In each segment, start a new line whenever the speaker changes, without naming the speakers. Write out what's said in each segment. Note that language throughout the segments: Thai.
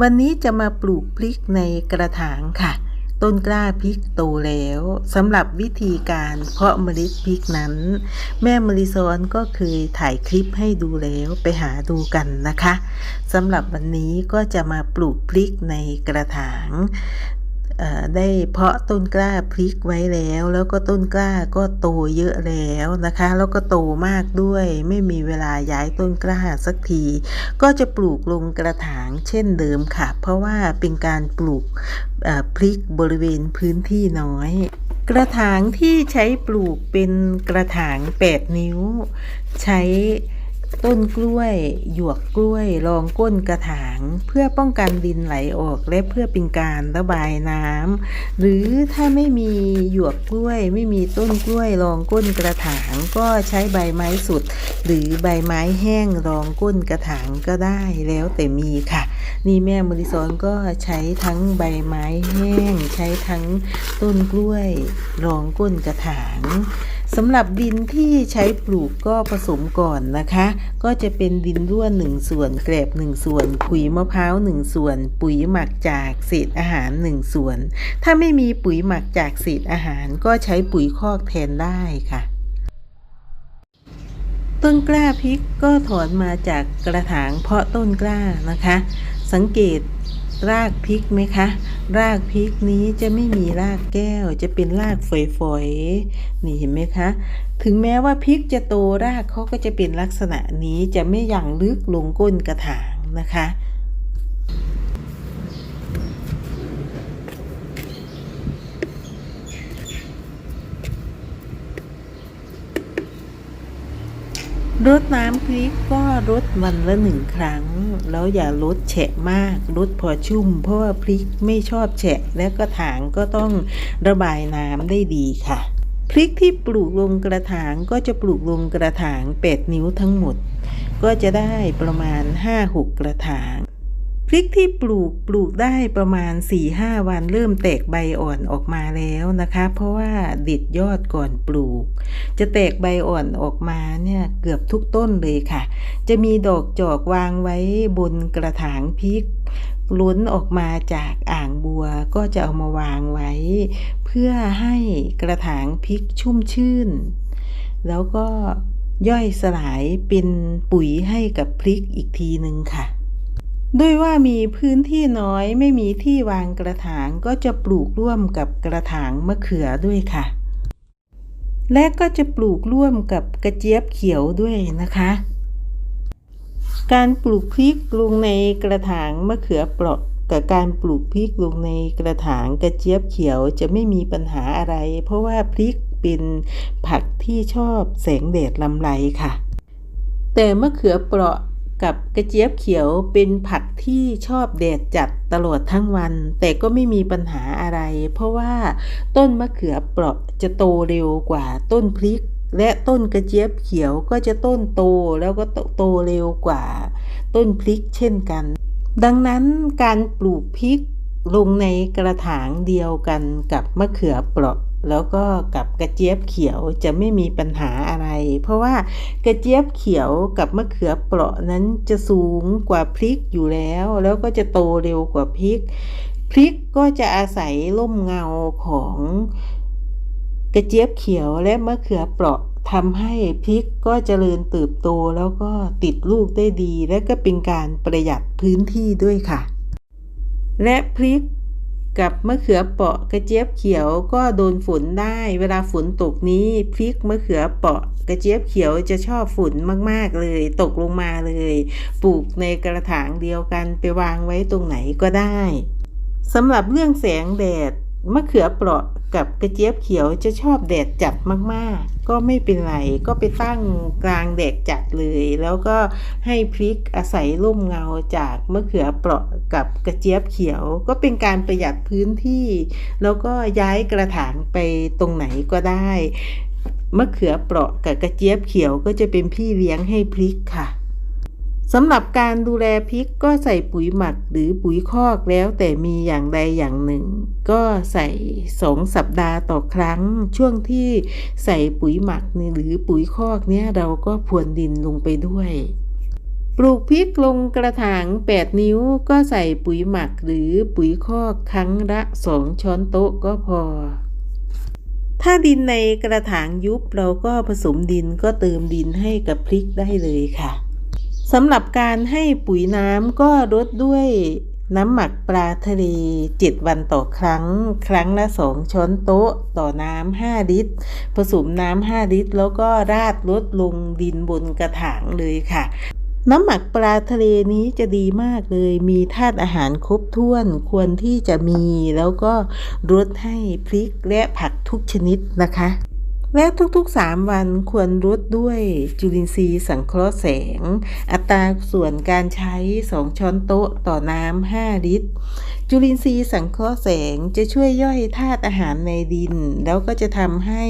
วันนี้จะมาปลูกพริกในกระถางค่ะ ต้นกล้าพริกโตแล้วสำหรับวิธีการเพาะเมล็ดพริกนั้น แม่มริซอนก็เคยถ่ายคลิปให้ดูแล้วไปหาดูกันนะคะสำหรับวันนี้ก็จะมาปลูกพริกในกระถาง ได้เพาะต้นกล้าพริกไว้แล้ว แล้วก็ต้นกล้าก็โตเยอะแล้วนะคะ แล้วก็โตมากด้วย ไม่มีเวลาย้ายต้นกล้าสักที ก็จะปลูกลงกระถางเช่นเดิมค่ะ เพราะว่าเป็นการปลูกพริกบริเวณพื้นที่น้อย กระถางที่ใช้ปลูกเป็นกระถาง 8 นิ้ว ใช้ ต้นกล้วย หยวกกล้วยรองก้นกระถาง เพื่อป้องกันดินไหลออกและเพื่อเป็นการระบายน้ำหรือถ้าไม่มีหยวกกล้วย ไม่มีต้นกล้วยรองก้นกระถาง ก็ใช้ใบไม้สุด หรือใบไม้แห้งรองก้นกระถางก็ได้แล้วแต่มีค่ะ นี่แม่มริซอนก็ใช้ทั้งใบไม้แห้ง ใช้ทั้งต้นกล้วยรองก้นกระถาง สำหรับดินที่ใช้ปลูกก็ผสมก่อนนะคะ ก็จะเป็นดินร่วนหนึ่งส่วนแกลบหนึ่งส่วนปุ๋ยมะพร้าวหนึ่งส่วน ปุ๋ยหมักจากเศษอาหารหนึ่งส่วน ถ้าไม่มีปุ๋ยหมักจากเศษอาหารก็ใช้ปุ๋ยคอกแทนได้ค่ะ ต้นกล้าพริกก็ถอนมาจากกระถางเพาะต้นกล้านะคะ สังเกต รากพริกไหมคะ รากพริกนี้จะไม่มีรากแก้ว จะเป็นรากฝอยๆนี่เห็นไหมคะ ถึงแม้ว่าพริกจะโตรากเขาก็จะเป็นลักษณะนี้จะไม่อย่างลึกลงก้นกระถางนะคะ รดน้ำพริกก็รดวันละหนึ่งครั้ง แล้วอย่ารดแฉะมากรดพอชุ่ม เพราะว่าพริกไม่ชอบแฉะ และก็ถางก็ต้องระบายน้ำได้ดีค่ะ พริกที่ปลูกลงกระถางก็จะปลูกลงกระถาง 8 นิ้วทั้งหมด ก็จะได้ประมาณ 5-6 กระถาง พริกที่ปลูกปลูกได้ประมาณ 4-5 วันเริ่มแตกใบอ่อนออกมาแล้วนะคะ เพราะว่าด็ดยอดก่อนปลูก จะแตกใบอ่อนออกมาเนี่ยเกือบทุกต้นเลยค่ะ จะมีดอกจอกวางไว้บนกระถางพริกล้นออกมาจากอ่างบัวก็จะเอามาวางไว้ เพื่อให้กระถางพริกชุ่มชื่น แล้วก็ย่อยสลายเป็นปุ๋ยให้กับพริกอีกทีหนึ่งค่ะ ด้วยว่ามีพื้นที่น้อยไม่มีที่วางกระถางก็จะปลูกร่วมกับกระถางมะเขือด้วยค่ะ และก็จะปลูกร่วมกับกระเจี๊ยบเขียวด้วยนะคะ การปลูกพริกลงในกระถางมะเขือเปราะกับการปลูกพริกลงในกระถางกระเจี๊ยบเขียวจะไม่มีปัญหาอะไร เพราะว่าพริกเป็นผักที่ชอบแสงแดดลำไรค่ะ แต่มะเขือเปราะ กับกระเจี๊ยบเขียวเป็นผักที่ชอบแดดจัดตลอดทั้งวัน แต่ก็ไม่มีปัญหาอะไร เพราะว่าต้นมะเขือเปราะจะโตเร็วกว่าต้นพริก และต้นกระเจี๊ยบเขียวก็จะต้นโตแล้วก็โตเร็วกว่า ต้นพริกเช่นกัน ดังนั้นการปลูกพริกลงในกระถางเดียวกันกับมะเขือเปราะ แล้วก็กับกระเจี๊ยบเขียวจะไม่มีปัญหาอะไร เพราะว่ากระเจี๊ยบเขียวกับมะเขือเปราะนั้นจะสูงกว่าพริกอยู่แล้ว แล้วก็จะโตเร็วกว่าพริก พริกก็จะอาศัยร่มเงาของกระเจี๊ยบเขียวและมะเขือเปราะทำให้พริกก็เจริญเติบโตแล้วก็ติดลูกได้ดี และก็เป็นการประหยัดพื้นที่ด้วยค่ะ และพริก กับมะเขือเปราะกระเจี๊ยบเขียวก็โดนฝนได้ เวลาฝนตกนี้พริกมะเขือเปราะกระเจี๊ยบเขียวจะชอบฝนมากๆเลย ตกลงมาเลย ปลูกในกระถางเดียวกันไปวางไว้ตรงไหนก็ได้สำหรับเรื่องแสงแดด มะเขือเปราะกับกระเจี๊ยบเขียวจะชอบแดดจัดมาก ๆ ก็ไม่เป็นไร ก็ไปตั้งกลางแดดจัดเลย แล้วก็ให้พริกอาศัยร่มเงาจากมะเขือเปราะกับกระเจี๊ยบเขียว ก็เป็นการประหยัดพื้นที่ แล้วก็ย้ายกระถางไปตรงไหนก็ได้มะเขือเปราะกับกระเจี๊ยบเขียวก็จะเป็นพี่เลี้ยงให้พริกค่ะ สำหรับการดูแลพริกก็ใส่ปุ๋ยหมักหรือปุ๋ยคอกแล้วแต่มีอย่างใดอย่างหนึ่ง ก็ใส่สองสัปดาห์ต่อครั้ง ช่วงที่ใส่ปุ๋ยหมักหรือปุ๋ยคอกเนี้ยเราก็พรวนดินลงไปด้วยปลูกพริกลงกระถาง 8 นิ้วก็ใส่ปุ๋ยหมักหรือปุ๋ยคอกครั้งละ 2 ช้อนโต๊ะก็พอ ถ้าดินในกระถางยุบเราก็ผสมดินก็เติมดินให้กับพริกได้เลยค่ะ สำหรับการให้ปุ๋ยน้ำก็ลดด้วยน้ำหมักปลาทะเล7วันต่อครั้ง ครั้งละ 2 ช้อนโต๊ะ ต่อน้ำ5ลิตร ผสมน้ำ5ลิตร แล้วก็ราดลดลงดินบนกระถางเลยค่ะ น้ำหมักปลาทะเลนี้จะดีมากเลย มีธาตุอาหารครบถ้วน ควรที่จะมี แล้วก็รดให้พริกและผักทุกชนิดนะคะ และทุกๆ 3 วันควรรดด้วยจุลินทรีย์สังเคราะห์แสง อัตราส่วนการใช้ 2 ช้อนโต๊ะต่อน้ำ 5 ลิตร จุลินทรีย์สังเคราะห์แสงจะช่วยย่อยธาตุอาหารในดิน แล้วก็จะทำให้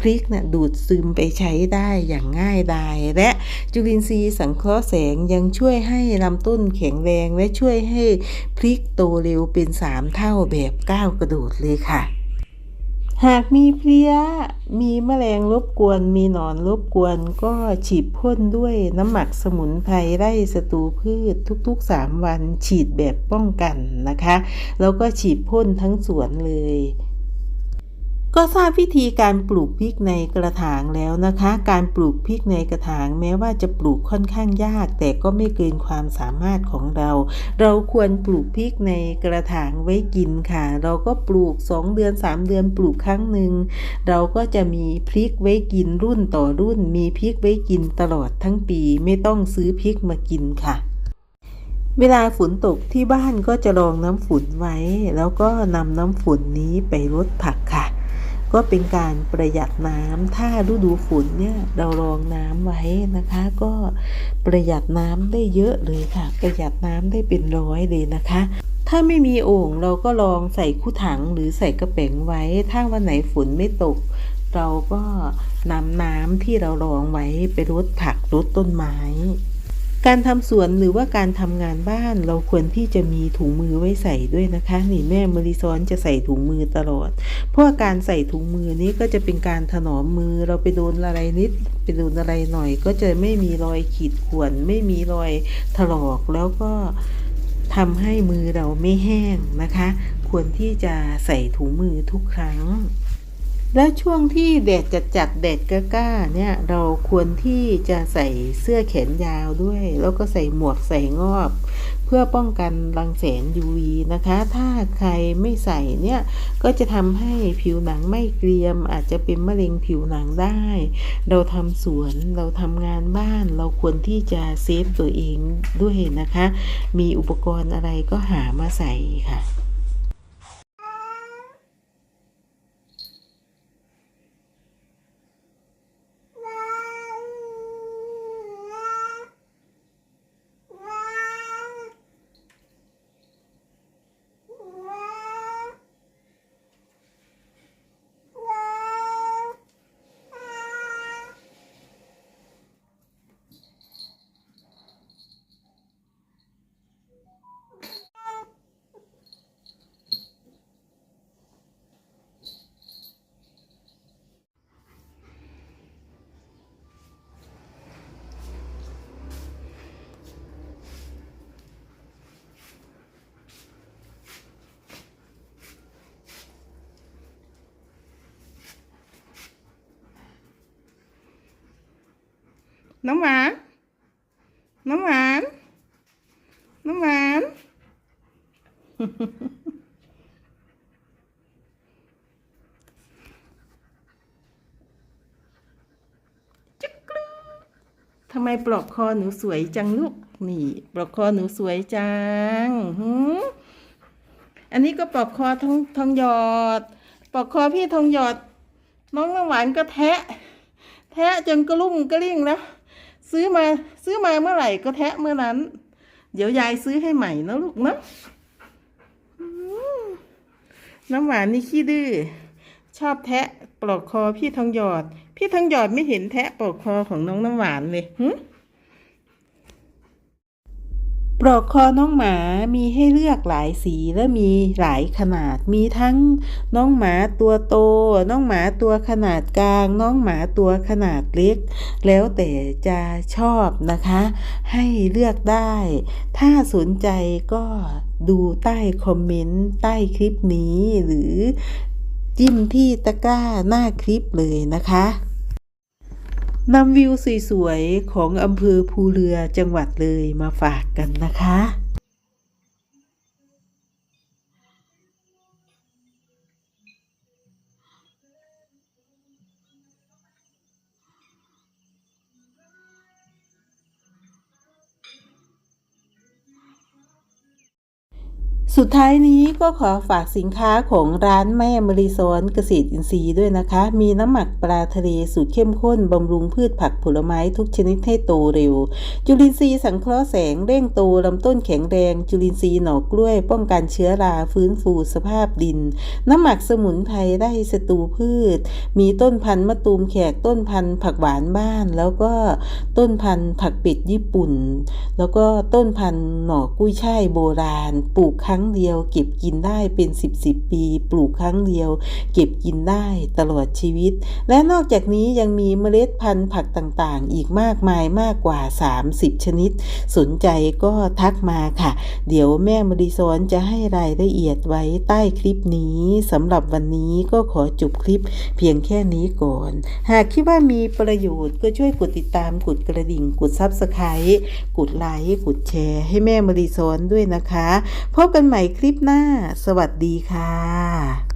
พริกนะ่ะดูดซึมไปใช้ได้อย่างง่ายดาย และจุลินทรีย์สังเคราะห์แสงยังช่วยให้ลำต้นแข็งแรงและช่วยให้พริกโตเร็วเป็น 3 เท่าแบบก้าวกระโดดเลยค่ะ หากมีเพลี้ย มีแมลงรบกวน มีหนอนรบกวน ก็ฉีดพ่นด้วยน้ำหมักสมุนไพรไล่ศัตรูพืชทุกๆ 3 วันฉีดแบบป้องกันนะคะ แล้วก็ฉีดพ่นทั้งสวนเลย ก็ทราบวิธีการปลูกพริกในกระถางแล้วนะคะ การปลูกพริกในกระถางแม้ว่าจะปลูกค่อนข้างยาก แต่ก็ไม่เกินความสามารถของเรา เราควรปลูกพริกในกระถางไว้กินค่ะ เราก็ปลูก 2 เดือน 3 เดือนปลูกครั้งหนึ่งเราก็จะมีพริกไว้กินรุ่นต่อรุ่น มีพริกไว้กินตลอดทั้งปี ไม่ต้องซื้อพริกมากินค่ะเวลาฝนตกที่บ้านก็จะรองน้ำฝนไว้ แล้วก็นำน้ำฝนนี้ไปรดผักค่ะ ก็เป็นการประหยัดน้ำถ้าฤดูฝนเนี่ยเรารองน้ำไว้นะคะ ก็ประหยัดน้ำได้เยอะเลยค่ะ ประหยัดน้ำได้เป็นร้อยเลยนะคะ ถ้าไม่มีโอ่งเราก็ลองใส่คู่ถังหรือใส่กระเป๋งไว้ ถ้าวันไหนฝนไม่ตก เราก็นำน้ำที่เรารองไว้ไปรดผักรดต้นไม้ การทำสวนหรือว่าการทำงานบ้านเราควรที่จะมีถุงมือไว้ใส่ด้วยนะคะ นี่แม่มริซอนจะใส่ถุงมือตลอด เพราะการใส่ถุงมือนี้ก็จะเป็นการถนอมมือเราไปโดนอะไรนิดไปโดนอะไรหน่อย ก็จะไม่มีรอยขีดข่วน ไม่มีรอยถลอกแล้วก็ทำให้มือเราไม่แห้งนะคะ ควรที่จะใส่ถุงมือทุกครั้ง และช่วงที่แดดจัดจัดแดดกล้าๆเนี่ยเราควรที่จะใส่เสื้อแขนยาวด้วย แล้วก็ใส่หมวกใส่งอบ เพื่อป้องกันรังแสง UV นะคะ ถ้าใครไม่ใส่เนี่ยก็จะทำให้ผิวหนังไม่เกรียม อาจจะเป็นมะเร็งผิวหนังได้ เราทำสวนเราทำงานบ้าน เราควรที่จะเซฟตัวเองด้วยนะคะ มีอุปกรณ์อะไรก็หามาใส่ค่ะ น้ำหวาน น้ำหวาน น้ำหวานจักกรูทำไมปลอกคอหนูสวยจังลูก นี่ ปลอกคอหนูสวยจังหือันนี้ก็ปลอกคอทองทองหยอด ปลอกคอพี่ทองหยอด น้องน้ำหวานก็แทะ แทะจนกระลุ่มกระลิ่งแล้ว ซื้อมาซื้อมาเมื่อไหร่ก็แทะเมื่อนั้น เดี๋ยวยายซื้อให้ใหม่นะลูกนะน้ำหวานนี่ขี้ดื้อชอบแทะปลอกคอพี่ทองหยอด พี่ทองหยอดไม่เห็นแทะปลอกคอของน้องน้ำหวานเลยหึ ปลอกคอน้องหมามีให้เลือกหลายสีและมีหลายขนาด มีทั้งน้องหมาตัวโต น้องหมาตัวขนาดกลาง น้องหมาตัวขนาดเล็ก แล้วแต่จะชอบนะคะ ให้เลือกได้ ถ้าสนใจก็ดูใต้คอมเมนต์ใต้คลิปนี้หรือจิ้มที่ตะกร้าหน้าคลิปเลยนะคะ นำวิวสวยๆ ของอำเภอภูเรือจังหวัดเลยมาฝากกันนะคะ สุดท้ายนี้ก็ขอฝากสินค้าของร้านแม่มริซอนเกษตรอินทรีย์ด้วยนะคะ มีน้ำหมักปลาทะเลสูตรเข้มข้นบำรุงพืชผักผลไม้ทุกชนิดให้โตเร็ว จุลินทรีย์สังเคราะห์แสงเร่งโตลำต้นแข็งแรง จุลินทรีย์หน่อกล้วย ป้องกันเชื้อราฟื้นฟูสภาพดิน น้ำหมักสมุนไพรไร่ศัตรูพืช มีต้นพันธุ์มะตูมแขกต้นพันธุ์ผักหวานบ้าน แล้วก็ต้นพันธุ์ผักเป็ดญี่ปุ่น แล้วก็ต้นพันธุ์หน่อกุ้ยช่ายโบราณปลูกครั้งเดียว เก็บกินได้เป็น 10 10 ปี ปลูกครั้งเดียว เก็บกินได้ตลอดชีวิต และนอกจากนี้ยังมีเมล็ดพันธุ์ผักต่างๆ อีกมากมายมากกว่า 30 ชนิด สนใจก็ทักมาค่ะ เดี๋ยวแม่มริซอนจะให้รายละเอียดไว้ใต้คลิปนี้สำหรับวันนี้ก็ขอจบคลิปเพียงแค่นี้ก่อน หากคิดว่ามีประโยชน์ก็ช่วยกดติดตามกดกระดิ่ง กดซับสไครต์กดไลค์กดแชร์ ให้แม่มริซอนด้วยนะคะ พบกันใหม่คลิปหน้า สวัสดีค่ะ